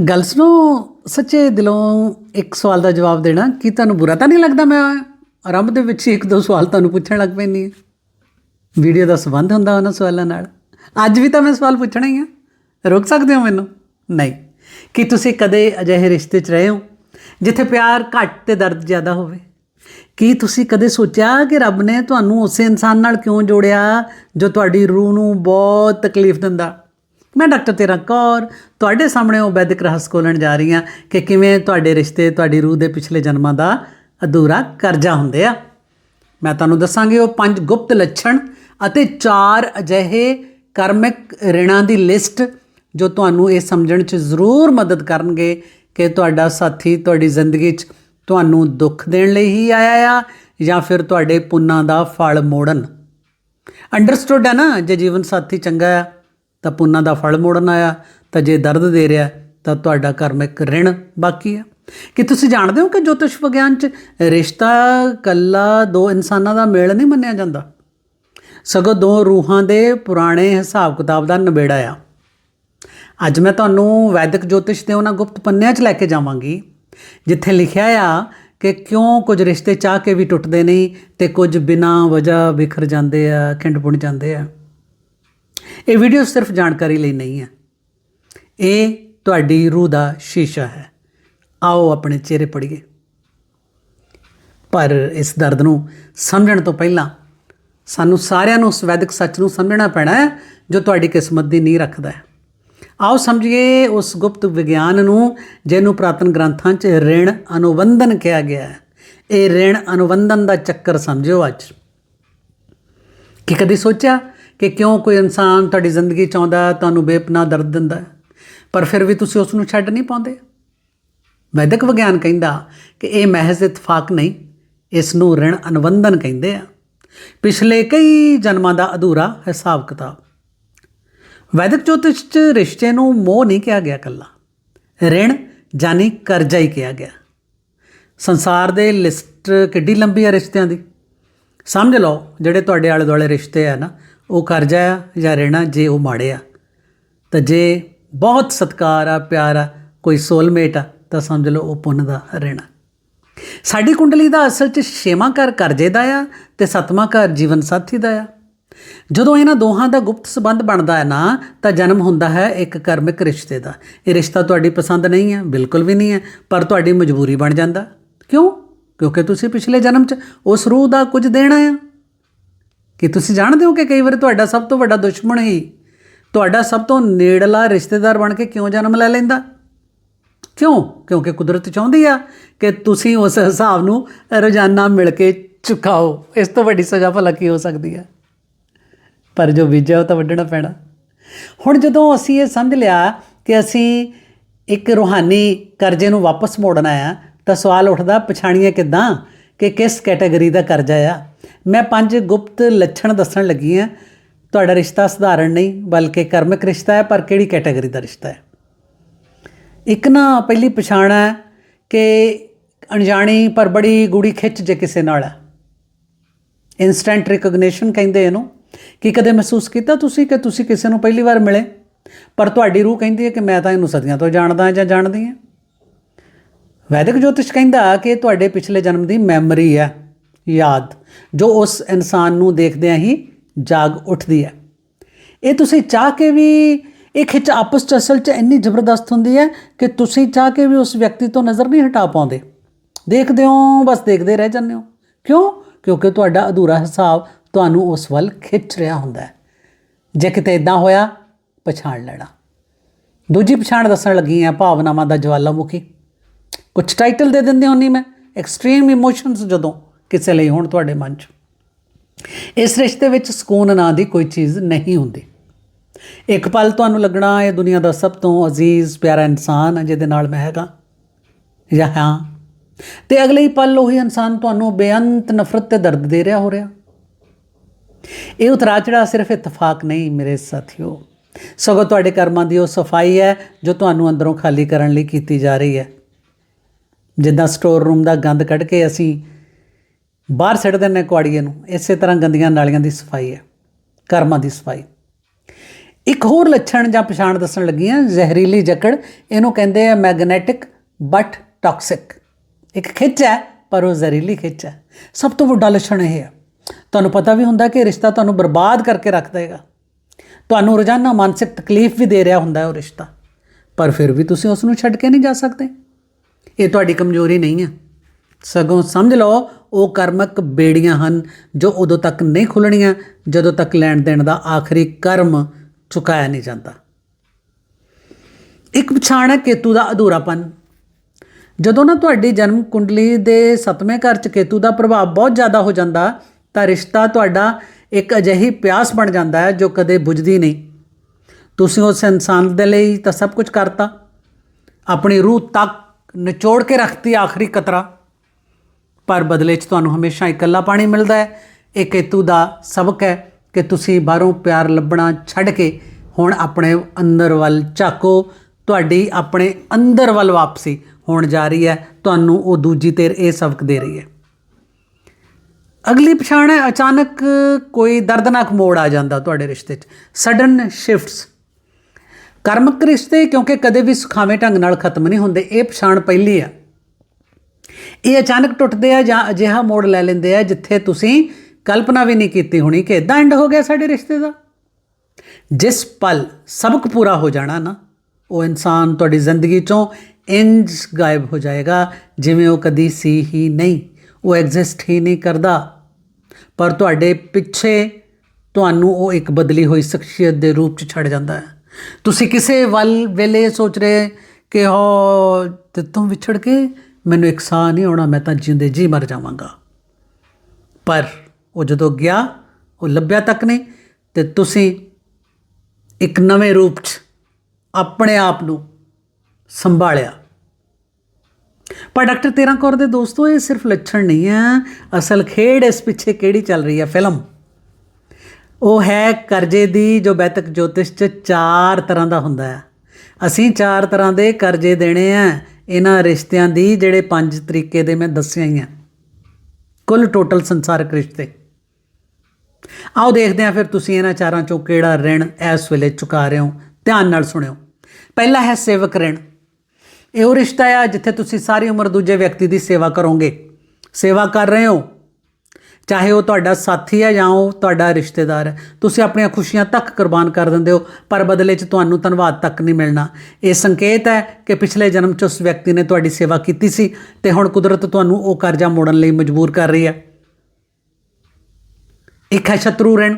ਗੱਲ ਸੁਣੋ, ਸੱਚੇ ਦਿਲੋਂ ਇੱਕ ਸਵਾਲ ਦਾ ਜਵਾਬ ਦੇਣਾ, ਕੀ ਤੁਹਾਨੂੰ ਬੁਰਾ ਤਾਂ ਨਹੀਂ ਲੱਗਦਾ ਮੈਂ ਆਰੰਭ ਦੇ ਵਿੱਚ ਹੀ ਇੱਕ ਦੋ ਸਵਾਲ ਤੁਹਾਨੂੰ ਪੁੱਛਣ ਲੱਗ ਪੈਂਦੀ ਹਾਂ? ਵੀਡੀਓ ਦਾ ਸੰਬੰਧ ਹੁੰਦਾ ਉਹਨਾਂ ਸਵਾਲਾਂ ਨਾਲ। ਅੱਜ ਵੀ ਤਾਂ ਮੈਂ ਸਵਾਲ ਪੁੱਛਣਾ ਹੀ ਆ। ਰੋਕ ਸਕਦੇ ਹੋ ਮੈਨੂੰ? ਨਹੀਂ। ਕੀ ਤੁਸੀਂ ਕਦੇ ਅਜਿਹੇ ਰਿਸ਼ਤੇ 'ਚ ਰਹੇ ਹੋ, ਜਿੱਥੇ ਪਿਆਰ ਘੱਟ ਤੇ ਦਰਦ ਜ਼ਿਆਦਾ ਹੋਵੇ? ਕੀ ਤੁਸੀਂ ਕਦੇ ਸੋਚਿਆ ਕਿ ਰੱਬ ਨੇ ਤੁਹਾਨੂੰ ਉਸੇ ਇਨਸਾਨ ਨਾਲ ਕਿਉਂ ਜੋੜਿਆ, ਜੋ ਤੁਹਾਡੀ ਰੂਹ ਨੂੰ ਬਹੁਤ ਤਕਲੀਫ ਦਿੰਦਾ? ਮੈਂ ਡਾਕਟਰ ਤੇਰਾ ਕੌਰ, ਤੁਹਾਡੇ ਸਾਹਮਣੇ ਉਹ ਵੈਦਿਕ ਰਹੱਸ ਖੋਲਣ ਜਾ ਰਹੀ ਹਾਂ ਕਿ ਕਿਵੇਂ ਤੁਹਾਡੇ ਰਿਸ਼ਤੇ, ਤੁਹਾਡੀ ਰੂਹ ਦੇ ਪਿਛਲੇ ਜਨਮਾਂ ਦਾ ਅਧੂਰਾ ਕਰਜ਼ਾ ਹੁੰਦੇ ਆ। ਮੈਂ ਤੁਹਾਨੂੰ ਦੱਸਾਂਗੀ ਉਹ ਪੰਜ ਗੁਪਤ ਲੱਛਣ ਅਤੇ ਚਾਰ ਅਜਿਹੇ ਕਰਮਿਕ ਰਿਣਾਂ ਦੀ ਲਿਸਟ ਜੋ ਤੁਹਾਨੂੰ ਇਹ ਸਮਝਣ 'ਚ ਜ਼ਰੂਰ ਮਦਦ ਕਰਨਗੇ ਕਿ ਤੁਹਾਡਾ ਸਾਥੀ ਤੁਹਾਡੀ ਜ਼ਿੰਦਗੀ 'ਚ ਤੁਹਾਨੂੰ ਦੁੱਖ ਦੇਣ ਲਈ ਹੀ ਆਇਆ ਆ ਜਾਂ ਫਿਰ ਤੁਹਾਡੇ ਪੁੰਨਾਂ ਦਾ ਫਲ ਮੋੜਨ। ਅੰਡਰਸਟੂਡ ਹੈ ਨਾ? ਜੇ ਜੀਵਨ ਸਾਥੀ ਚੰਗਾ ਆ ਤਾਂ ਪੁੰਨਾਂ ਦਾ ਫਲ ਮੋੜਨ ਆਇਆ, ਤਾਂ ਜੇ ਦਰਦ ਦੇ ਰਿਹਾ, ਤਾਂ ਤੁਹਾਡਾ ਕਰਮਿਕ ਰਿਣ ਬਾਕੀ ਆ ਕਿ ਤੁਸੀਂ ਜਾਣਦੇ ਹੋ ਕਿ ਜੋਤਿਸ਼ ਵਿਗਿਆਨ 'ਚ ਰਿਸ਼ਤਾ, ਕੱਲਾ, ਦੋ ਇਨਸਾਨਾਂ ਦਾ ਮੇਲ ਨਹੀਂ ਮੰਨਿਆ ਜਾਂਦਾ? ਸਗੋਂ ਦੋ ਰੂਹਾਂ ਦੇ ਪੁਰਾਣੇ ਹਿਸਾਬ ਕਿਤਾਬ ਦਾ ਨਿਬੇੜਾ ਆ। ਅੱਜ ਮੈਂ ਤੁਹਾਨੂੰ ਵੈਦਿਕ ਜੋਤਿਸ਼ ਦੇ ਉਹਨਾਂ ਗੁਪਤ ਪੰਨਿਆਂ 'ਚ ਲੈ ਕੇ ਜਾਵਾਂਗੀ, ਜਿੱਥੇ ਲਿਖਿਆ ਆ ਕਿ ਕਿਉਂ ਕੁਝ ਰਿਸ਼ਤੇ ਚਾਹ ਕੇ ਵੀ ਟੁੱਟਦੇ ਨਹੀਂ ਤੇ ਕੁਝ ਬਿਨਾਂ ਵਜ੍ਹਾ ਵਿਖਰ ਜਾਂਦੇ ਆ, ਖਿੰਡ ਪੁੰਡ ਜਾਂਦੇ ਆ। ਇਹ ਵੀਡੀਓ ਸਿਰਫ ਜਾਣਕਾਰੀ ਲਈ ਨਹੀਂ ਹੈ। ਇਹ ਤੁਹਾਡੀ ਰੂਹ ਦਾ ਸ਼ੀਸ਼ਾ ਹੈ। ਆਓ ਆਪਣੇ ਚਿਹਰੇ ਪੜੀਏ ਪਰ ਇਸ ਦਰਦ ਨੂੰ ਸਮਝਣ ਤੋਂ ਪਹਿਲਾਂ ਸਾਨੂੰ ਸਾਰਿਆਂ ਨੂੰ ਉਸ ਵੈਦਿਕ ਸੱਚ ਨੂੰ ਸਮਝਣਾ ਪੈਣਾ ਹੈ, ਜੋ ਤੁਹਾਡੀ ਕਿਸਮਤ ਦੀ ਨੀਂਹ ਰੱਖਦਾ ਹੈ। ਆਓ ਸਮਝੀਏ ਉਸ ਗੁਪਤ ਵਿਗਿਆਨ ਨੂੰ, ਜਿਹਨੂੰ ਪ੍ਰਾਤਨ ਗ੍ਰੰਥਾਂ 'ਚ ਰਿਣ ਅਨੁਬੰਧਨ ਕਿਹਾ ਗਿਆ ਹੈ। ਇਹ ਰਿਣ ਅਨੁਬੰਧਨ ਦਾ ਚੱਕਰ ਸਮਝਿਓ ਅੱਜ। ਕਿ ਕਦੀ ਸੋਚਿਆ ਕਿ ਕਿਉਂ ਕੋਈ ਇਨਸਾਨ ਤੁਹਾਡੀ ਜ਼ਿੰਦਗੀ ਚ ਆਉਂਦਾ ਤੁਹਾਨੂੰ ਬੇਪਨਾਹ ਦਰਦ ਦਿੰਦਾ ਪਰ ਫਿਰ ਵੀ ਤੁਸੀਂ ਉਸ ਨੂੰ ਛੱਡ ਨਹੀਂ ਪਾਉਂਦੇ। ਵੈਦਿਕ ਵਿਗਿਆਨ ਕਹਿੰਦਾ ਕਿ ਇਹ ਮਹਿਜ਼ ਇਤਫਾਕ ਨਹੀਂ ਇਸ ਨੂੰ ਰਿਣ ਅਨੁਬੰਧਨ ਕਹਿੰਦੇ ਆ। ਪਿਛਲੇ ਕਈ ਜਨਮਾਂ ਦਾ ਅਧੂਰਾ ਹਿਸਾਬ ਕਿਤਾਬ। ਵੈਦਿਕ ਜੋਤਿਸ਼ ਚ ਰਿਸ਼ਤੇ ਨੂੰ ਮੋਹ ਨਹੀਂ ਕਿਹਾ ਗਿਆ ਕੱਲਾ ਰਿਣ ਜਾਨੀ ਕਰਜ਼ਾ ਹੀ ਕਿਹਾ ਗਿਆ। ਸੰਸਾਰ ਦੇ ਲਿਸਟ ਕਿੱਡੀ ਲੰਬੀ ਹੈ ਰਿਸ਼ਤਿਆਂ ਦੀ। ਸਮਝ ਲਓ, ਜਿਹੜੇ ਤੁਹਾਡੇ ਆਲੇ ਦੁਆਲੇ ਰਿਸ਼ਤੇ ਆ ਨਾ ਉਹ ਕਰਜ਼ਾ ਆ ਜਾਂ ਰਹਿਣਾ ਜੇ ਉਹ ਮਾੜੇ ਆ। ਤਾਂ ਜੇ ਬਹੁਤ ਸਤਕਾਰ ਆ, ਪਿਆਰ ਆ, ਕੋਈ ਸੋਲਮੇਟ ਆ, ਤਾਂ ਸਮਝ ਲਓ ਉਹ ਪੁੰਨ ਦਾ ਰਹਿਣਾ। ਸਾਡੀ ਕੁੰਡਲੀ ਦਾ ਅਸਲ 'ਚ ਛੇਵਾਂ ਘਰ ਕਰਜ਼ੇ ਦਾ ਆ ਤੇ ਸੱਤਵਾਂ ਘਰ ਜੀਵਨ ਸਾਥੀ ਦਾ ਆ। ਜਦੋਂ ਇਹਨਾਂ ਦੋਹਾਂ ਦਾ ਗੁਪਤ ਸੰਬੰਧ ਬਣਦਾ ਹੈ ਨਾ, ਤਾਂ ਜਨਮ ਹੁੰਦਾ ਹੈ ਇੱਕ ਕਰਮਿਕ ਰਿਸ਼ਤੇ ਦਾ। ਇਹ ਰਿਸ਼ਤਾ ਤੁਹਾਡੀ ਪਸੰਦ ਨਹੀਂ ਹੈ, ਬਿਲਕੁਲ ਵੀ ਨਹੀਂ ਹੈ, ਪਰ ਤੁਹਾਡੀ ਮਜਬੂਰੀ ਬਣ ਜਾਂਦਾ। ਕਿਉਂ? ਕਿਉਂਕਿ ਤੁਸੀਂ ਪਿਛਲੇ ਜਨਮ 'ਚ ਉਸ ਰੂਹ ਦਾ ਕੁਝ ਦੇਣਾ ਆ। ਕਿ ਤੁਸੀਂ ਜਾਣਦੇ ਹੋ ਕਿ ਕਈ ਵਾਰ ਤੁਹਾਡਾ ਸਭ ਤੋਂ ਵੱਡਾ ਦੁਸ਼ਮਣ ਹੀ ਤੁਹਾਡਾ ਸਭ ਤੋਂ ਨੇੜਲਾ ਰਿਸ਼ਤੇਦਾਰ ਬਣ ਕੇ ਕਿਉਂ ਜਨਮ ਲੈ ਲੈਂਦਾ? ਕਿਉਂ? ਕਿਉਂਕਿ ਕੁਦਰਤ ਚਾਹੁੰਦੀ ਆ ਕਿ ਤੁਸੀਂ ਉਸ ਹਿਸਾਬ ਨੂੰ ਰੋਜ਼ਾਨਾ ਮਿਲ ਕੇ ਚੁਕਾਓ। ਇਸ ਤੋਂ ਵੱਡੀ ਸਜ਼ਾ ਭਲਾ ਕੀ ਹੋ ਸਕਦੀ ਹੈ ਪਰ ਜੋ ਬੀਜਿਆ ਉਹ ਤਾਂ ਵੱਢਣਾ ਪੈਣਾ। ਹੁਣ ਜਦੋਂ ਅਸੀਂ ਇਹ ਸਮਝ ਲਿਆ ਕਿ ਅਸੀਂ ਇੱਕ ਰੂਹਾਨੀ ਕਰਜ਼ੇ ਨੂੰ ਵਾਪਸ ਮੋੜਨਾ ਆ, ਤਾਂ ਸਵਾਲ ਉੱਠਦਾ ਪਛਾਣੀਏ ਕਿਦਾਂ ਕਿ ਕਿਸ ਕੈਟਾਗਰੀ ਦਾ ਕਰਜ਼ਾ ਆ? ਮੈਂ ਪੰਜ ਗੁਪਤ ਲੱਛਣ ਦੱਸਣ ਲੱਗੀ ਹਾਂ। ਤੁਹਾਡਾ ਰਿਸ਼ਤਾ ਸਧਾਰਨ ਨਹੀਂ, ਬਲਕਿ ਕਰਮਿਕ ਰਿਸ਼ਤਾ ਹੈ, ਪਰ ਕਿਹੜੀ ਕੈਟਾਗਰੀ ਦਾ ਰਿਸ਼ਤਾ ਹੈ? ਇੱਕ ਨਾ ਪਹਿਲੀ ਪਛਾਣ ਹੈ ਕਿ ਅਣਜਾਣੀ ਪਰ ਬੜੀ ਗੂੜੀ ਖਿੱਚ ਜੇ ਕਿਸੇ ਨਾਲ ਹੈ। ਇਨਸਟੈਂਟ ਰਿਕਗਨੀਸ਼ਨ ਕਹਿੰਦੇ ਇਹਨੂੰ। ਕਿ ਕਦੇ ਮਹਿਸੂਸ ਕੀਤਾ ਤੁਸੀਂ ਕਿ ਤੁਸੀਂ ਕਿਸੇ ਨੂੰ ਪਹਿਲੀ ਵਾਰ ਮਿਲੇ? ਪਰ ਤੁਹਾਡੀ ਰੂਹ ਕਹਿੰਦੀ ਹੈ ਕਿ ਮੈਂ ਤਾਂ ਇਹਨੂੰ ਸਦੀਆਂ ਤੋਂ ਜਾਣਦਾ ਜਾਂ ਜਾਣਦੀ ਹਾਂ। ਵੈਦਿਕ ਜੋਤਿਸ਼ ਕਹਿੰਦਾ ਕਿ ਤੁਹਾਡੇ ਪਿਛਲੇ ਜਨਮ ਦੀ ਮੈਮਰੀ ਹੈ। ਯਾਦ, ਜੋ ਉਸ ਇਨਸਾਨ ਨੂੰ ਦੇਖਦਿਆਂ ਹੀ ਜਾਗ ਉੱਠਦੀ ਹੈ। ਇਹ ਤੁਸੀਂ ਚਾਹ ਕੇ ਵੀ, ਇਹ ਖਿੱਚ ਆਪਸ ਚ ਅਸਲ ਚ ਇੰਨੀ ਜ਼ਬਰਦਸਤ ਹੁੰਦੀ ਹੈ ਕਿ ਤੁਸੀਂ ਚਾਹ ਕੇ ਵੀ ਉਸ ਵਿਅਕਤੀ ਤੋਂ ਨਜ਼ਰ ਨਹੀਂ ਹਟਾ ਪਾਉਂਦੇ। ਦੇਖਦੇ ਹੋ, ਬਸ ਦੇਖਦੇ ਰਹਿ ਜਾਂਦੇ ਹੋ। ਕਿਉਂ? ਕਿਉਂਕਿ ਤੁਹਾਡਾ ਅਧੂਰਾ ਹਿਸਾਬ ਤੁਹਾਨੂੰ ਉਸ ਵੱਲ ਖਿੱਚ ਰਿਹਾ ਹੁੰਦਾ ਹੈ। ਜੇ ਕਿਤੇ ਇਦਾਂ ਹੋਇਆ, ਪਛਾਣ ਲੈਣਾ। ਦੂਜੀ ਪਛਾਣ ਦੱਸਣ ਲੱਗੀ ਆ ਭਾਵਨਾਵਾਂ ਦਾ ਜਵਾਲਾਮੁਖੀ। ਕੁਝ ਟਾਈਟਲ ਦੇ ਦਿੰਦੇ ਹੁੰਨੀ ਮੈਂ ਐਕਸਟ੍ਰੀਮ ਇਮੋਸ਼ਨਸ ਜਦੋਂ। ਕਿਸੇ ਲਈ ਹੋਣ ਤੁਹਾਡੇ ਮਨ 'ਚ। ਇਸ ਰਿਸ਼ਤੇ ਵਿੱਚ ਸਕੂਨ ਨਾਂ ਦੀ ਕੋਈ ਚੀਜ਼ ਨਹੀਂ ਹੁੰਦੀ। ਇੱਕ ਪਲ ਤੁਹਾਨੂੰ ਲੱਗਣਾ ਇਹ ਦੁਨੀਆ ਦਾ ਸਭ ਤੋਂ ਅਜ਼ੀਜ਼, ਪਿਆਰਾ ਇਨਸਾਨ ਹੈ ਜਿਹਦੇ ਨਾਲ ਮੈਂ ਹੈਗਾ ਜਾਂ ਹਾਂ। ਤੇ ਅਗਲੇ ਹੀ ਪਲ ਉਹੀ ਇਨਸਾਨ ਤੁਹਾਨੂੰ ਬੇਅੰਤ ਨਫ਼ਰਤ ਤੇ ਦਰਦ ਦੇ ਰਿਹਾ ਹੋ ਰਿਹਾ। ਇਹ ਉਤਰਾ ਚੜਾ ਸਿਰਫ ਇਤਫਾਕ ਨਹੀਂ ਮੇਰੇ ਸਾਥੀਓ। ਸਗੋਂ ਤੁਹਾਡੇ ਕਰਮਾਂ ਦੀ ਉਹ ਸਫ਼ਾਈ ਹੈ ਜੋ ਤੁਹਾਨੂੰ ਅੰਦਰੋਂ ਖਾਲੀ ਕਰਨ ਲਈ ਕੀਤੀ ਜਾ ਰਹੀ ਹੈ। ਜਿੱਦਾਂ ਸਟੋਰ ਰੂਮ ਦਾ ਗੰਦ ਕੱਢ ਕੇ ਅਸੀਂ ਬਾਹਰ ਸਿੱਟ ਦਿੰਦੇ ਕੁਆੜੀਏ ਨੂੰ। ਇਸੇ ਤਰ੍ਹਾਂ ਗੰਦੀਆਂ ਨਾਲੀਆਂ ਦੀ ਸਫ਼ਾਈ ਹੈ, ਕਰਮਾਂ ਦੀ ਸਫ਼ਾਈ। ਇੱਕ ਹੋਰ ਲੱਛਣ ਜਾਂ ਪਛਾਣ ਦੱਸਣ ਲੱਗੀ ਹਾਂ, ਜ਼ਹਿਰੀਲੀ ਜਕੜ, ਇਹਨੂੰ ਕਹਿੰਦੇ ਆ ਮੈਗਨੈਟਿਕ ਬਟ ਟਾਕਸਿਕ। ਇੱਕ ਖਿੱਚ ਹੈ, ਪਰ ਉਹ ਜ਼ਹਿਰੀਲੀ ਖਿੱਚ ਹੈ। ਸਭ ਤੋਂ ਵੱਡਾ ਲੱਛਣ ਇਹ ਹੈ। ਤੁਹਾਨੂੰ ਪਤਾ ਵੀ ਹੁੰਦਾ ਕਿ ਰਿਸ਼ਤਾ ਤੁਹਾਨੂੰ ਬਰਬਾਦ ਕਰਕੇ ਰੱਖ ਦੇਗਾ। ਤੁਹਾਨੂੰ ਰੋਜ਼ਾਨਾ ਮਾਨਸਿਕ ਤਕਲੀਫ ਵੀ ਦੇ ਰਿਹਾ ਹੁੰਦਾ ਹੈ ਉਹ ਰਿਸ਼ਤਾ। ਪਰ ਫਿਰ ਵੀ ਤੁਸੀਂ ਉਸ ਨੂੰ ਛੱਡ ਕੇ ਨਹੀਂ ਜਾ ਸਕਦੇ। ਇਹ ਤੁਹਾਡੀ ਕਮਜ਼ੋਰੀ ਨਹੀਂ ਹੈ। ਸਗੋਂ ਸਮਝ ਲਓ ਉਹ ਕਰਮਕ ਬੇੜੀਆਂ ਹਨ ਜੋ ਉਦੋਂ ਤੱਕ ਨਹੀਂ ਖੁੱਲਣੀਆਂ ਜਦੋਂ ਤੱਕ ਲੈਣ ਦੇਣ ਦਾ ਆਖਰੀ ਕਰਮ ਚੁਕਾਇਆ ਨਹੀਂ ਜਾਂਦਾ। ਇੱਕ ਪਛਾਣ ਹੈ ਕੇਤੂ ਦਾ ਅਧੂਰਾਪਨ। ਜਦੋਂ ਨਾ ਤੁਹਾਡੀ ਜਨਮ ਕੁੰਡਲੀ ਦੇ ਸੱਤਵੇਂ ਘਰ ਚ ਕੇਤੂ ਦਾ ਪ੍ਰਭਾਵ ਬਹੁਤ ਜ਼ਿਆਦਾ ਹੋ ਜਾਂਦਾ, ਤਾਂ ਰਿਸ਼ਤਾ ਤੁਹਾਡਾ ਇੱਕ ਅਜਿਹੀ ਪਿਆਸ ਬਣ ਜਾਂਦਾ ਹੈ ਜੋ ਕਦੇ ਬੁਝਦੀ ਨਹੀਂ। ਤੁਸੀਂ ਉਸ ਇਨਸਾਨ ਦੇ ਲਈ ਤਾਂ ਸਭ ਕੁਝ ਕਰਤਾ। ਆਪਣੀ ਰੂਹ ਤੱਕ ਨਿਚੋੜ ਕੇ ਰੱਖਤੀ ਆਖਰੀ ਕਤਰਾ। ਪਰ ਬਦਲੇ 'ਚ ਤੁਹਾਨੂੰ ਹਮੇਸ਼ਾ ਇਕੱਲਾ ਪਾਣੀ ਮਿਲਦਾ ਹੈ। ਇਹ ਕੇਤੂ ਦਾ ਸਬਕ ਹੈ ਕਿ ਤੁਸੀਂ ਬਾਹਰੋਂ ਪਿਆਰ ਲੱਭਣਾ ਛੱਡ ਕੇ ਹੁਣ ਆਪਣੇ ਅੰਦਰ ਵੱਲ ਝਾਕੋ। ਤੁਹਾਡੀ ਆਪਣੇ ਅੰਦਰ ਵੱਲ ਵਾਪਸੀ ਹੋਣ ਜਾ ਰਹੀ ਹੈ। ਤੁਹਾਨੂੰ ਉਹ ਦੂਜੀ ਤੇਰ ਇਹ ਸਬਕ ਦੇ ਰਹੀ ਹੈ। ਅਗਲੀ ਪਛਾਣ ਹੈ, ਅਚਾਨਕ ਕੋਈ ਦਰਦਨਾਕ ਮੋੜ ਆ ਜਾਂਦਾ ਤੁਹਾਡੇ ਰਿਸ਼ਤੇ 'ਚ। ਸਡਨ ਸ਼ਿਫਟਸ ਕਰਮਕ ਰਿਸ਼ਤੇ ਕਿਉਂਕਿ ਕਦੇ ਵੀ ਸੁਖਾਵੇਂ ਢੰਗ ਨਾਲ ਖਤਮ ਨਹੀਂ ਹੁੰਦੇ, ਇਹ ਪਛਾਣ ਪਹਿਲੀ ਆ ਇਹ ਅਚਾਨਕ ਟੁੱਟਦੇ ਆ ਜਾਂ ਅਜਿਹਾ ਮੋੜ ਲੈ ਲੈਂਦੇ ਆ ਜਿੱਥੇ ਤੁਸੀਂ ਕਲਪਨਾ ਵੀ ਨਹੀਂ ਕੀਤੀ ਹੋਣੀ ਕਿ ਇਦਾਂ ਐਂਡ ਹੋ ਗਿਆ ਸਾਡੇ ਰਿਸ਼ਤੇ ਦਾ। ਜਿਸ ਪਲ ਸਬਕ ਪੂਰਾ ਹੋ ਜਾਣਾ ਨਾ, ਉਹ ਇਨਸਾਨ ਤੁਹਾਡੀ ਜ਼ਿੰਦਗੀ ਚੋਂ ਇੰਜ ਗਾਇਬ ਹੋ ਜਾਏਗਾ ਜਿਵੇਂ ਉਹ ਕਦੀ ਸੀ ਹੀ ਨਹੀਂ, ਉਹ ਐਗਜ਼ਿਸਟ ਹੀ ਨਹੀਂ ਕਰਦਾ। ਪਰ ਤੁਹਾਡੇ ਪਿੱਛੇ ਤੁਹਾਨੂੰ ਉਹ ਇੱਕ ਬਦਲੀ ਹੋਈ ਸ਼ਖਸੀਅਤ ਦੇ ਰੂਪ 'ਚ ਛੱਡ ਜਾਂਦਾ ਹੈ। ਤੁਸੀਂ ਕਿਸੇ ਵੱਲ ਵੇਲੇ ਸੋਚ ਰਹੇ ਕਿ ਹੋ, ਤੇ ਤੂੰ ਵਿਛੜ ਕੇ ਮੈਨੂੰ ਇੱਕ ਸਾਹ ਨਹੀਂ ਆਉਣਾ, ਮੈਂ ਤਾਂ ਜਿੰਦੇ ਜੀ ਮਰ ਜਾਵਾਂਗਾ। ਪਰ ਉਹ ਜਦੋਂ ਗਿਆ, ਉਹ ਲੱਭਿਆ ਤੱਕ ਨਹੀਂ ਤੇ ਤੁਸੀਂ ਇੱਕ ਨਵੇਂ ਰੂਪ 'ਚ ਆਪਣੇ ਆਪ ਨੂੰ ਸੰਭਾਲਿਆ। ਪਰ ਡਾਕਟਰ ਤੇਰਾ ਕੌਰ ਦੇ ਦੋਸਤੋ, ਇਹ ਸਿਰਫ ਲੱਛਣ ਨਹੀਂ ਹੈ। ਅਸਲ ਖੇਡ ਇਸ ਪਿੱਛੇ ਕਿਹੜੀ ਚੱਲ ਰਹੀ ਹੈ? ਫਿਲਮ। ਉਹ ਹੈ ਕਰਜ਼ੇ ਦੀ ਜੋ ਬੈਤਕ ਜੋਤਿਸ਼ ਚ ਚਾਰ ਤਰ੍ਹਾਂ ਦਾ ਹੁੰਦਾ ਹੈ। ਅਸੀਂ ਚਾਰ ਤਰ੍ਹਾਂ ਦੇ ਕਰਜ਼ੇ ਦੇਣੇ ਆ ਇਹਨਾਂ ਰਿਸ਼ਤਿਆਂ ਦੀ ਜਿਹੜੇ ਪੰਜ ਤਰੀਕੇ ਦੇ ਮੈਂ ਦੱਸਿਆ ਹੀ ਆ। ਕੁੱਲ ਟੋਟਲ ਸੰਸਾਰਕ ਰਿਸ਼ਤੇ। ਆਓ ਦੇਖਦੇ ਹਾਂ ਫਿਰ ਤੁਸੀਂ ਇਹਨਾਂ ਚਾਰਾਂ ਚੋਂ ਕਿਹੜਾ ਰਿਣ ਇਸ ਵੇਲੇ ਚੁਕਾ ਰਹੇ ਹੋ। ਧਿਆਨ ਨਾਲ ਸੁਣਿਓ। ਪਹਿਲਾ ਹੈ ਸੇਵਕ ਰਿਣ। ਇਹ ਉਹ ਰਿਸ਼ਤਾ ਆ ਜਿੱਥੇ ਤੁਸੀਂ ਸਾਰੀ ਉਮਰ ਦੂਜੇ ਵਿਅਕਤੀ ਦੀ ਸੇਵਾ ਕਰੋਗੇ। ਸੇਵਾ ਕਰ ਰਹੇ ਹੋ। ਚਾਹੇ ਉਹ ਤੁਹਾਡਾ ਸਾਥੀ ਹੈ ਜਾਂ ਉਹ ਤੁਹਾਡਾ ਰਿਸ਼ਤੇਦਾਰ ਹੈ, ਤੁਸੀਂ ਆਪਣੀਆਂ ਖੁਸ਼ੀਆਂ ਤੱਕ ਕੁਰਬਾਨ ਕਰ ਦਿੰਦੇ ਹੋ, ਪਰ ਬਦਲੇ 'ਚ ਤੁਹਾਨੂੰ ਧੰਨਵਾਦ ਤੱਕ ਨਹੀਂ ਮਿਲਣਾ। ਇਹ ਸੰਕੇਤ ਹੈ ਕਿ ਪਿਛਲੇ ਜਨਮ 'ਚ ਉਸ ਵਿਅਕਤੀ ਨੇ ਤੁਹਾਡੀ ਸੇਵਾ ਕੀਤੀ ਸੀ ਤੇ ਹੁਣ ਕੁਦਰਤ ਤੁਹਾਨੂੰ ਉਹ ਕਰਜ਼ਾ ਮੋੜਨ ਲਈ ਮਜਬੂਰ ਕਰ ਰਹੀ ਹੈ। ਇੱਕ ਹੈ ਸ਼ਤਰੂ ਰਹਿਣ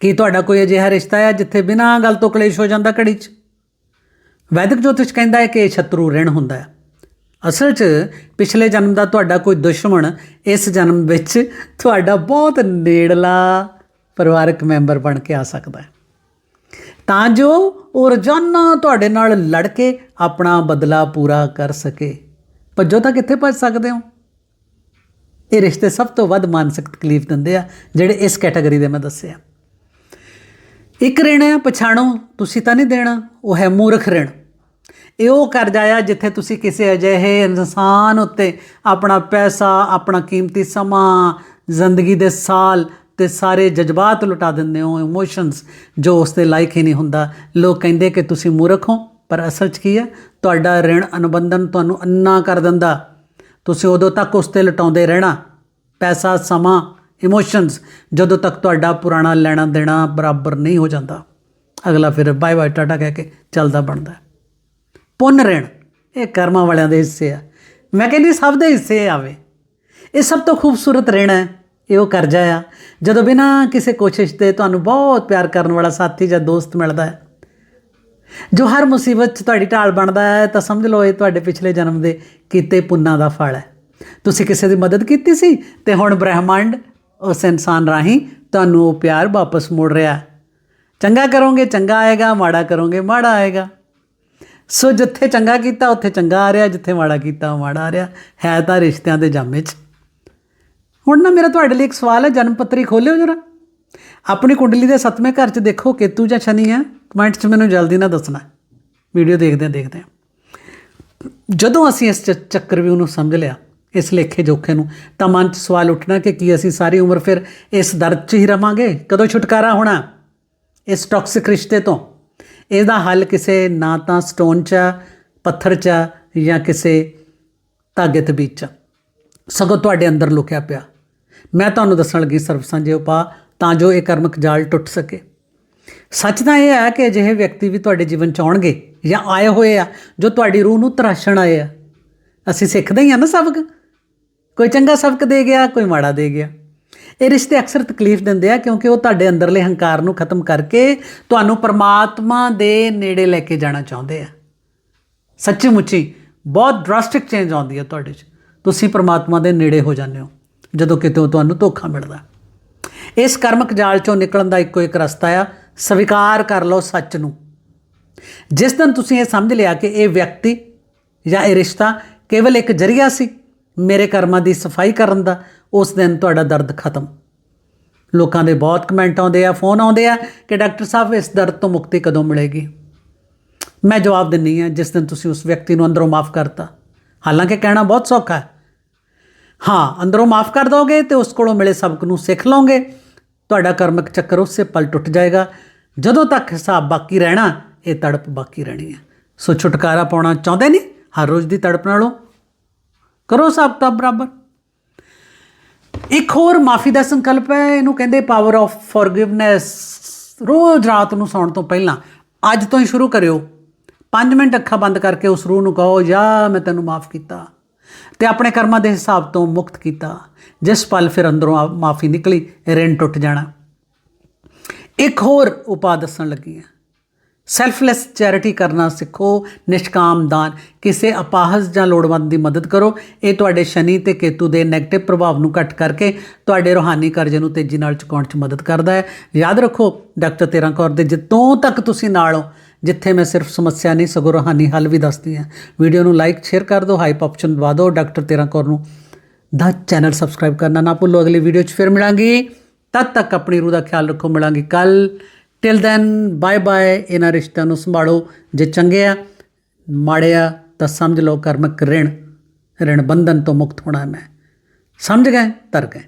ਕੀ ਤੁਹਾਡਾ ਕੋਈ ਅਜਿਹਾ ਰਿਸ਼ਤਾ ਹੈ ਜਿੱਥੇ ਬਿਨਾਂ ਗੱਲ ਤੋਂ ਕਲੇਸ਼ ਹੋ ਜਾਂਦਾ ਘੜੀ 'ਚ? ਵੈਦਿਕ ਜੋਤਿਸ਼ ਕਹਿੰਦਾ ਹੈ ਕਿ ਇਹ ਸ਼ਤਰੂ ਰਹਿਣ ਹੁੰਦਾ ਹੈ। ਅਸਲ 'ਚ ਪਿਛਲੇ ਜਨਮ ਦਾ ਤੁਹਾਡਾ ਕੋਈ ਦੁਸ਼ਮਣ ਇਸ ਜਨਮ ਵਿੱਚ ਤੁਹਾਡਾ ਬਹੁਤ ਨੇੜਲਾ ਪਰਿਵਾਰਕ ਮੈਂਬਰ ਬਣ ਕੇ ਆ ਸਕਦਾ ਹੈ। ਤਾਂ ਜੋ ਉਹ ਰੋਜ਼ਾਨਾ ਤੁਹਾਡੇ ਨਾਲ ਲੜ ਕੇ ਆਪਣਾ ਬਦਲਾ ਪੂਰਾ ਕਰ ਸਕੇ। ਭੱਜੋ ਤਾਂ ਕਿੱਥੇ ਭੱਜ ਸਕਦੇ ਹੋ? ਇਹ ਰਿਸ਼ਤੇ ਸਭ ਤੋਂ ਵੱਧ ਮਾਨਸਿਕ ਤਕਲੀਫ ਦਿੰਦੇ ਆ, ਜਿਹੜੇ ਇਸ ਕੈਟਾਗਰੀ ਦੇ ਮੈਂ ਦੱਸਿਆ ਇੱਕ ਰਿਣ ਹੈ, ਪਛਾਣੋ, ਤੁਸੀਂ ਤਾਂ ਨਹੀਂ ਦੇਣਾ, ਉਹ ਹੈ ਮੂਰਖ ਰਿਣ। ਇਹ ਉਹ ਕਰਜ਼ਾ ਆ ਜਿੱਥੇ ਤੁਸੀਂ ਕਿਸੇ ਅਜਿਹੇ ਇਨਸਾਨ ਉੱਤੇ ਆਪਣਾ ਪੈਸਾ, ਆਪਣਾ ਕੀਮਤੀ ਸਮਾਂ, ਜ਼ਿੰਦਗੀ ਦੇ ਸਾਲ ਤੇ ਸਾਰੇ ਜਜ਼ਬਾਤ ਲੁਟਾ ਦਿੰਦੇ ਹੋ ਇਮੋਸ਼ਨਸ ਜੋ ਉਸ ਦੇ ਲਾਇਕ ਹੀ ਨਹੀਂ ਹੁੰਦਾ। ਲੋਕ ਕਹਿੰਦੇ ਕਿ ਤੁਸੀਂ ਮੂਰਖ ਹੋ, ਪਰ ਅਸਲ 'ਚ ਕੀ ਹੈ? ਤੁਹਾਡਾ ਰਿਣ ਅਨੁਬੰਧਨ ਤੁਹਾਨੂੰ ਅੰਨਾ ਕਰ ਦਿੰਦਾ। ਤੁਸੀਂ ਉਦੋਂ ਤੱਕ ਉਸ ਤੇ ਲਟਾਉਂਦੇ ਰਹਿਣਾ। ਪੈਸਾ, ਸਮਾਂ ਇਮੋਸ਼ਨਸ ਜਦੋਂ ਤੱਕ ਤੁਹਾਡਾ ਪੁਰਾਣਾ ਲੈਣਾ ਦੇਣਾ ਬਰਾਬਰ ਨਹੀਂ ਹੋ ਜਾਂਦਾ। ਅਗਲਾ ਫਿਰ ਬਾਏ ਬਾਏ ਟਾਟਾ ਕਹਿ ਕੇ ਚੱਲਦਾ ਬਣਦਾ ਪੁੰਨ ਰਿਣ। ਇਹ ਕਰਮਾਂ ਵਾਲਿਆਂ ਦੇ ਹਿੱਸੇ ਆ। ਮੈਂ ਕਹਿੰਦੀ ਸਭ ਦੇ ਹਿੱਸੇ ਆਵੇ। ਇਹ ਸਭ ਤੋਂ ਖੂਬਸੂਰਤ ਰਿਣ ਹੈ। ਇਹ ਉਹ ਕਰਜ਼ਾ ਆ। ਜਦੋਂ ਬਿਨਾਂ ਕਿਸੇ ਕੋਸ਼ਿਸ਼ ਦੇ ਤੁਹਾਨੂੰ ਬਹੁਤ ਪਿਆਰ ਕਰਨ ਵਾਲਾ ਸਾਥੀ ਜਾਂ ਦੋਸਤ ਮਿਲਦਾ ਹੈ। ਜੋ ਹਰ ਮੁਸੀਬਤ 'ਚ ਤੁਹਾਡੀ ਢਾਲ ਬਣਦਾ ਹੈ, ਤਾਂ ਸਮਝ ਲਓ ਇਹ ਤੁਹਾਡੇ ਪਿਛਲੇ ਜਨਮ ਦੇ ਕੀਤੇ ਪੁੰਨਾਂ ਦਾ ਫਲ ਹੈ। ਤੁਸੀਂ ਕਿਸੇ ਦੀ ਮਦਦ ਕੀਤੀ ਸੀ? ਤੇ ਹੁਣ ਬ੍ਰਹਿਮੰਡ ਉਸ ਇਨਸਾਨ ਰਾਹੀਂ ਤੁਹਾਨੂੰ ਉਹ ਪਿਆਰ ਵਾਪਸ ਮੋੜ ਰਿਹਾ ਚੰਗਾ ਕਰੋਗੇ, ਚੰਗਾ ਆਏਗਾ, ਮਾੜਾ ਕਰੋਗੇ, ਮਾੜਾ ਆਏਗਾ। ਸੋ ਜਿੱਥੇ ਚੰਗਾ ਕੀਤਾ, ਉੱਥੇ ਚੰਗਾ ਆ ਰਿਹਾ, ਜਿੱਥੇ ਮਾੜਾ ਕੀਤਾ, ਉਹ ਮਾੜਾ ਆ ਰਿਹਾ। ਹੈ ਤਾਂ ਰਿਸ਼ਤਿਆਂ ਦੇ ਜਾਮੇ 'ਚ। ਹੁਣ ਨਾ ਮੇਰਾ ਤੁਹਾਡੇ ਲਈ ਇੱਕ ਸਵਾਲ ਹੈ, ਜਨਮ ਪੱਤਰੀ ਖੋਲਿਓ ਜਰਾ। ਆਪਣੀ ਕੁੰਡਲੀ ਦੇ ਸੱਤਵੇਂ ਘਰ 'ਚ ਦੇਖੋ, ਕੇਤੂ ਜਾਂ ਸ਼ਨੀ ਹੈ। ਕਮੈਂਟ 'ਚ ਮੈਨੂੰ ਜਲਦੀ ਨਾ ਦੱਸਣਾ। ਵੀਡੀਓ ਦੇਖਦੇ ਹਾਂ ਦੇਖਦੇ ਜਦੋਂ ਅਸੀਂ ਇਸ ਚ- ਚੱਕਰਵਿਊਹ ਨੂੰ ਸਮਝ ਲਿਆ, ਇਸ ਲੇਖੇ ਜੋਖੇ ਨੂੰ, ਤਾਂ ਮਨ 'ਚ ਸਵਾਲ ਉੱਠਣਾ ਕਿ ਕੀ ਅਸੀਂ ਸਾਰੀ ਉਮਰ ਫਿਰ ਇਸ ਦਰਦ 'ਚ ਹੀ ਰਵਾਂਗੇ? ਕਦੋਂ ਛੁਟਕਾਰਾ ਹੋਣਾ? ਇਸ ਟੌਕਸਿਕ ਰਿਸ਼ਤੇ ਤੋਂ। ਇਹਦਾ ਹੱਲ ਕਿਸੇ ਨਾ ਤਾਂ ਸਟੋਨ 'ਚ ਆ, ਪੱਥਰ 'ਚ ਆ ਜਾਂ ਕਿਸੇ ਧਾਗੇ ਤਬੀਜ 'ਚ ਆ। ਸਗੋਂ ਤੁਹਾਡੇ ਅੰਦਰ ਲੁਕਿਆ ਪਿਆ। ਮੈਂ ਤੁਹਾਨੂੰ ਦੱਸਣ ਲੱਗੀ ਸਰਬ ਸਾਂਝੇ ਉਪਾਅ ਤਾਂ ਜੋ ਇਹ ਕਰਮਕ ਜਾਲ ਟੁੱਟ ਸਕੇ। ਸੱਚ ਤਾਂ ਇਹ ਹੈ ਕਿ ਅਜਿਹੇ ਵਿਅਕਤੀ ਵੀ ਤੁਹਾਡੇ ਜੀਵਨ ਚ ਆਉਣਗੇ ਜਾਂ ਆਏ ਹੋਏ ਆ ਜੋ ਤੁਹਾਡੀ ਰੂਹ ਨੂੰ ਤਰਾਸ਼ਣ ਆਏ ਆ। ਅਸੀਂ ਸਿੱਖਦੇ ਹੀ ਆ ਨਾ ਸਬਕ। ਕੋਈ ਚੰਗਾ ਸਬਕ ਦੇ ਗਿਆ ਕੋਈ ਮਾੜਾ ਦੇ ਗਿਆ। ਇਹ ਰਿਸ਼ਤੇ ਅਕਸਰ ਤਕਲੀਫ ਦਿੰਦੇ ਆ ਕਿਉਂਕਿ ਉਹ ਤੁਹਾਡੇ ਅੰਦਰਲੇ ਹੰਕਾਰ ਨੂੰ ਖਤਮ ਕਰਕੇ ਤੁਹਾਨੂੰ ਪਰਮਾਤਮਾ ਦੇ ਨੇੜੇ ਲੈ ਕੇ ਜਾਣਾ ਚਾਹੁੰਦੇ ਆ। ਸੱਚੀ ਮੁੱਚੀ ਬਹੁਤ ਡਰਾਸਟਿਕ ਚੇਂਜ ਆਉਂਦੀ ਹੈ ਤੁਹਾਡੇ 'ਚ। ਤੁਸੀਂ ਪਰਮਾਤਮਾ ਦੇ ਨੇੜੇ ਹੋ ਜਾਂਦੇ ਹੋ, ਜਦੋਂ ਕਿਤੇ ਤੁਹਾਨੂੰ ਧੋਖਾ ਮਿਲਦਾ। ਇਸ ਕਰਮਕ ਜਾਲ ਚੋਂ ਨਿਕਲਣ ਦਾ ਇੱਕੋ ਇੱਕ ਰਸਤਾ ਆ, ਸਵੀਕਾਰ ਕਰ ਲਓ ਸੱਚ ਨੂੰ। ਜਿਸ ਦਿਨ ਤੁਸੀਂ ਇਹ ਸਮਝ ਲਿਆ ਕਿ ਇਹ ਵਿਅਕਤੀ ਜਾਂ ਇਹ ਰਿਸ਼ਤਾ ਕੇਵਲ ਇੱਕ ਜਰੀਆ ਸੀ ਮੇਰੇ ਕਰਮਾਂ ਦੀ ਸਫ਼ਾਈ ਕਰਨ ਦਾ, ਉਸ ਦਿਨ ਤੁਹਾਡਾ ਦਰਦ ਖਤਮ। ਲੋਕਾਂ ਦੇ ਬਹੁਤ ਕਮੈਂਟ ਆਉਂਦੇ ਆ ਫੋਨ ਆਉਂਦੇ ਆ ਕਿ ਡਾਕਟਰ ਸਾਹਿਬ, ਇਸ ਦਰਦ ਤੋਂ ਮੁਕਤੀ ਕਦੋਂ ਮਿਲੇਗੀ? ਮੈਂ ਜਵਾਬ ਦਿੰਨੀ ਆ, ਜਿਸ ਦਿਨ ਤੁਸੀਂ ਉਸ ਵਿਅਕਤੀ ਨੂੰ ਅੰਦਰੋਂ ਮਾਫ ਕਰਤਾ। ਹਾਲਾਂਕਿ ਕਹਿਣਾ ਬਹੁਤ ਸੌਖਾ ਹੈ। ਹਾਂ, ਅੰਦਰੋਂ ਮਾਫ ਕਰ ਦੋਗੇ ਤੇ ਉਸ ਕੋਲੋਂ ਮਿਲੇ ਸਬਕ ਨੂੰ ਸਿੱਖ ਲਓਗੇ। ਤੁਹਾਡਾ ਕਰਮਕ ਚੱਕਰ ਉਸੇ ਪਲ ਟੁੱਟ ਜਾਏਗਾ। ਜਦੋਂ ਤੱਕ ਹਿਸਾਬ ਬਾਕੀ ਰਹਿਣਾ, ਇਹ ਤੜਪ ਬਾਕੀ ਰਹਿਣੀ ਹੈ। ਸੋ ਛੁਟਕਾਰਾ ਪਾਉਣਾ ਚਾਹੁੰਦੇ ਨਹੀਂ ਹਰ ਰੋਜ਼ ਦੀ ਤੜਪ ਨਾਲੋਂ ਕਰੋ ਹਿਸਾਬ ਤਾਂ ਬਰਾਬਰ। ਇੱਕ ਹੋਰ ਮਾਫੀ ਦਾ ਸੰਕਲਪ ਹੈ, ਇਹਨੂੰ ਕਹਿੰਦੇ ਪਾਵਰ ਆਫ ਫੋਰਗਿਵਨੈਸ ਰੋਜ਼ ਰਾਤ ਨੂੰ ਸੌਣ ਤੋਂ ਪਹਿਲਾਂ, ਅੱਜ ਤੋਂ ਹੀ ਸ਼ੁਰੂ ਕਰਿਓ। 5 ਮਿੰਟ ਅੱਖਾਂ ਬੰਦ ਕਰਕੇ ਉਸ ਰੂਹ ਨੂੰ ਕਹੋ, ਯਾ, ਮੈਂ ਤੈਨੂੰ ਮਾਫ ਕੀਤਾ। ਤੇ ਆਪਣੇ ਕਰਮਾਂ ਦੇ ਹਿਸਾਬ ਤੋਂ ਮੁਕਤ ਕੀਤਾ। ਜਿਸ ਪਲ ਫਿਰ ਅੰਦਰੋਂ ਮਾਫੀ ਨਿਕਲੀ ਰਿਣ ਟੁੱਟ ਜਾਣਾ। ਇੱਕ ਹੋਰ ਉਪਾਅ ਦੱਸਣ ਲੱਗੀ ਹਾਂ। ਸੈਲਫਲੈਸ ਚੈਰਿਟੀ ਕਰਨਾ ਸਿੱਖੋ, ਨਿਸ਼ਕਾਮ ਦਾਨ। ਕਿਸੇ ਅਪਾਹਜ ਜਾਂ ਲੋੜਵੰਦ ਦੀ ਮਦਦ ਕਰੋ। ਇਹ ਤੁਹਾਡੇ ਸ਼ਨੀ ਤੇ ਕੇਤੂ ਦੇ 네ਗੇਟਿਵ ਪ੍ਰਭਾਵ ਨੂੰ ਘੱਟ ਕਰਕੇ ਤੁਹਾਡੇ ਰੋਹਾਨੀ ਕਰਜ਼ੇ ਨੂੰ ਤੇਜ਼ੀ ਨਾਲ ਚੁਕਾਉਣ 'ਚ ਮਦਦ ਕਰਦਾ ਹੈ। ਯਾਦ ਰੱਖੋ, ਡਾਕਟਰ ਤੇਰਾ ਕੌਰ ਦੇ ਜਿੱਤੋਂ ਤੱਕ ਤੁਸੀਂ ਨਾਲ ਹੋ, ਜਿੱਥੇ ਮੈਂ ਸਿਰਫ ਸਮੱਸਿਆ ਨਹੀਂ, ਸਗੋਂ ਰੋਹਾਨੀ ਹੱਲ ਵੀ ਦੱਸਦੀ ਹਾਂ। ਵੀਡੀਓ ਨੂੰ ਲਾਈਕ ਸ਼ੇਅਰ ਕਰ ਦਿਓ ਹਾਈਪ ਆਪਸ਼ਨ ਦਬਾ ਦਿਓ। ਡਾਕਟਰ ਤੇਰਾ ਕੌਰ ਨੂੰ ਦਾ ਚੈਨਲ ਸਬਸਕ੍ਰਾਈਬ ਕਰਨਾ ਨਾ ਭੁੱਲੋ। ਅਗਲੀ ਵੀਡੀਓ 'ਚ ਫਿਰ ਮਿਲਾਂਗੇ। ਤਦ ਤੱਕ ਆਪਣੀ ਰੂਹ ਦਾ ਖਿਆਲ ਰੱਖੋ। ਮਿਲਾਂਗੇ ਕੱਲ ਟਿਲ ਦੈਨ ਬਾਏ ਬਾਏ ਇਹਨਾਂ ਰਿਸ਼ਤਿਆਂ ਨੂੰ ਸੰਭਾਲੋ। ਜੇ ਚੰਗੇ ਆ, ਮਾੜੇ ਆ, ਤਾਂ ਸਮਝ ਲਓ ਕਰਮਕ ਰਿਣ ਰਿਣ ਬੰਧਨ ਤੋਂ ਮੁਕਤ ਹੋਣਾ ਮੈਂ। ਸਮਝ ਗਏ ਤਰ ਗਏ।